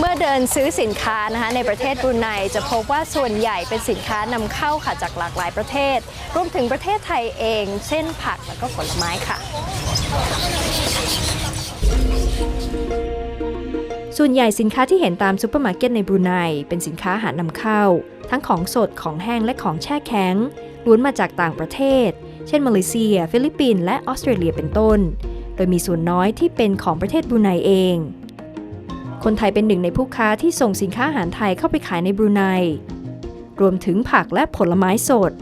เมื่อเดินซื้อสินค้านะคะในประเทศบรูไนจะพบว่าส่วนใหญ่เป็นสินค้านำเข้าค่ะจากหลากหลายประเทศ รวมถึงประเทศไทยเอง เช่นผักและก็ผลไม้ค่ะ ส่วนใหญ่สินค้าที่เห็นตามซูเปอร์มาร์เก็ตในบรูไนเป็นสินค้าอาหารนำเข้า ทั้งของสดของแห้งและของแช่แข็งล้วนมาจากต่างประเทศ เช่นมาเลเซีย ฟิลิปปินส์และออสเตรเลียเป็นต้น โดยมีส่วนน้อยที่เป็นของประเทศบรูไนเอง คนไทยเป็นหนึ่งในผู้ค้าที่ส่งสินค้าอาหารไทยเข้าไปขายในบรูไน รวมถึงผักและผลไม้สด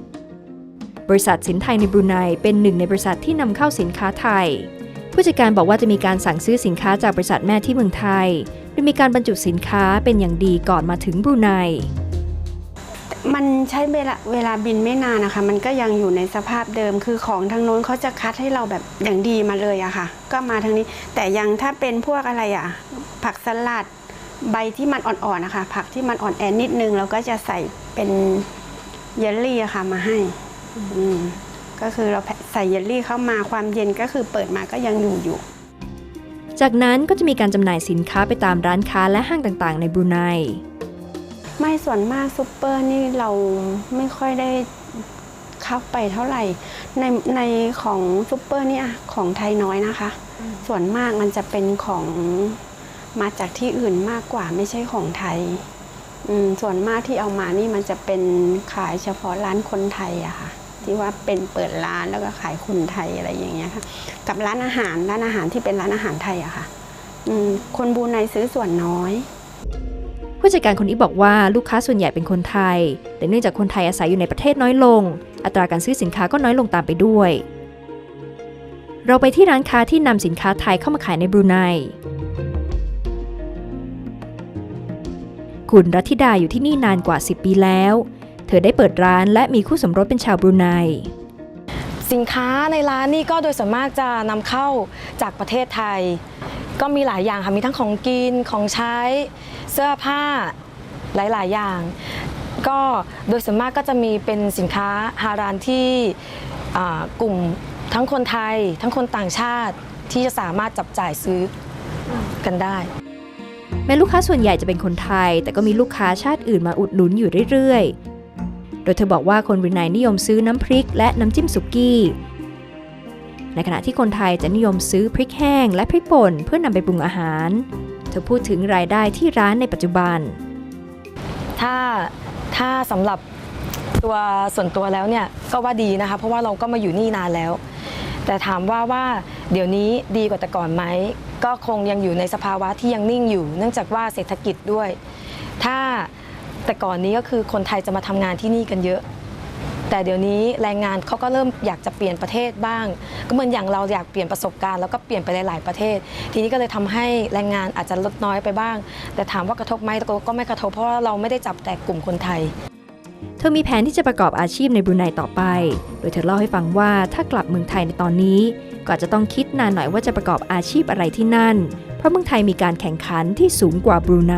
บริษัทสินไทยในบรูไนเป็นหนึ่งในบริษัทที่นำเข้าสินค้าไทย ผู้จัดการบอกว่าจะมีการสั่งซื้อสินค้าจากบริษัทแม่ที่เมืองไทยโดยมีการบรรจุสินค้าเป็นอย่างดีก่อนมาถึงบรูไน มันใช้เวลาเวลาบินไม่นานนะคะ มันก็ยังอยู่ในสภาพเดิมคือของทางโน้นเขาจะคัดให้เราแบบอย่างดีมาเลยอะค่ะ ก็มาทางนี้ แต่ยังถ้าเป็นพวกอะไรอะผักสลัดใบที่มันอ่อนๆนะคะ ผักที่มันอ่อนแอนิดนึงเราก็จะใส่เป็นเยลลี่อะค่ะมาให้ก็คือเราใส่เยลลี่เข้ามาความเย็นก็คือเปิดมาก็ยังอยู่อยู่ จากนั้นก็จะมีการจำหน่ายสินค้าไปตามร้านค้าและห้างต่างๆ ในบรูไน ไม่ส่วนมากซูเปอร์นี่เราไม่ค่อยได้เข้าไปเท่าไหร่ ในในของซูเปอร์เนี่ยของไทยน้อยนะคะ ส่วนมากมันจะเป็นของมาจากที่อื่นมากกว่าไม่ใช่ของไทยอืมส่วนมากที่เอามานี่มันจะเป็นขายเฉพาะร้านคนไทยอะค่ะที่ว่าเป็นเปิดร้านแล้วก็ขายคนไทยอะไรอย่างเงี้ยค่ะ กับร้านอาหารร้านอาหารที่เป็นร้านอาหารไทยอะค่ะอืมคนบรูไนซื้อส่วนน้อย ผู้จัดการคนนี้บอกว่าลูกค้าส่วนใหญ่เป็นคนไทย แต่เนื่องจากคนไทยอาศัยอยู่ในประเทศน้อยลง อัตราการซื้อสินค้าก็น้อยลงตามไปด้วย เราไปที่ร้านค้าที่นำสินค้าไทยเข้ามาขายในบรูไนคุณรัติดาอยู่ที่นี่นานกว่า 10 ปีแล้ว เธอได้เปิดร้านและมีคู่สมรสเป็นชาวบรูไนสินค้าในร้านนี่ก็โดยส่วนมากจะนำเข้าจากประเทศไทย ก็มีหลายอย่างค่ะมีทั้งของกินของใช้เสื้อผ้าหลาย ๆ อย่าง ก็โดยส่วนมากก็จะมีเป็นสินค้าฮารานที่กลุ่มทั้งคนไทย ทั้งคนต่างชาติที่จะสามารถจับจ่ายซื้อกันได้ แม้ลูกค้าส่วนใหญ่จะเป็นคนไทย แต่ก็มีลูกค้าชาติอื่นมาอุดหนุนอยู่เรื่อยๆ โดยเธอบอกว่าคนบรูไนนิยมซื้อน้ำพริกและน้ำจิ้มสุกี้ ในขณะที่คนไทยจะนิยมซื้อพริกแห้งและพริกป่นเพื่อนำไปปรุงอาหาร เธอพูดถึงรายได้ที่ร้านในปัจจุบัน ถ้าถ้าสำหรับตัวส่วนตัวแล้วเนี่ยก็ว่าดีนะคะ เพราะว่าเราก็มาอยู่นี่นานแล้ว แต่ถามว่าว่าเดี๋ยวนี้ดีกว่าแต่ก่อนไหมก็คงยังอยู่ในสภาวะที่ยังนิ่งอยู่ เนื่องจากว่าเศรษฐกิจด้วย ถ้าแต่ก่อนนี้ก็คือคนไทยจะมาทำงานที่นี่กันเยอะ แต่เดี๋ยวนี้แรงงานเขาก็เริ่มอยากจะเปลี่ยนประเทศบ้าง ก็เหมือนอย่างเราอยากเปลี่ยนประสบการณ์แล้วก็เปลี่ยนไปหลาย ๆ ประเทศ ทีนี้ก็เลยทำให้แรงงานอาจจะลดน้อยไปบ้าง แต่ถามว่ากระทบไหมก็ไม่กระทบเพราะว่าเราไม่ได้จับแต่กลุ่มคนไทย เธอมีแผนที่จะประกอบอาชีพในบรูไนต่อไป โดยเธอเล่าให้ฟังว่าถ้ากลับเมืองไทยในตอนนี้ ก็จะต้องคิดนานหน่อยว่าจะประกอบอาชีพอะไรที่นั่น เพราะเมืองไทยมีการแข่งขันที่สูงกว่าบรูไน